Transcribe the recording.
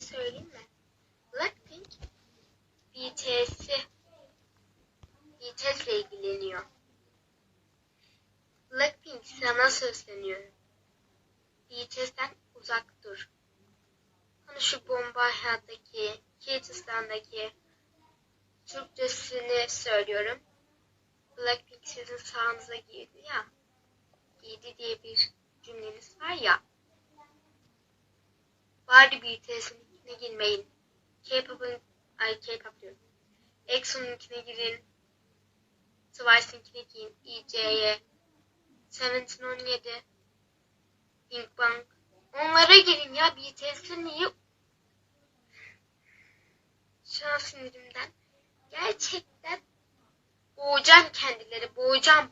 söyleyeyim mi? Blackpink BTS'i BTS ile ilgileniyor. Blackpink sana sesleniyorum. BTS'den uzak dur. Hani şu Bombay hayattaki, Kyrgyzstan'daki Türkçesini söylüyorum. Blackpink sizin sağınıza girdi ya. Girdi diye bir Bari BTS'in içine girmeyin. K-pop'un, ay K-pop diyorum. EXO'nunkine girin. Twice'ınkine girin. EJ'ye. Seventeen 17. Big Bang. Onlara girin ya. BTS'e niye? Şu an sinirimden. Gerçekten boğacağım kendileri. Boğacağım.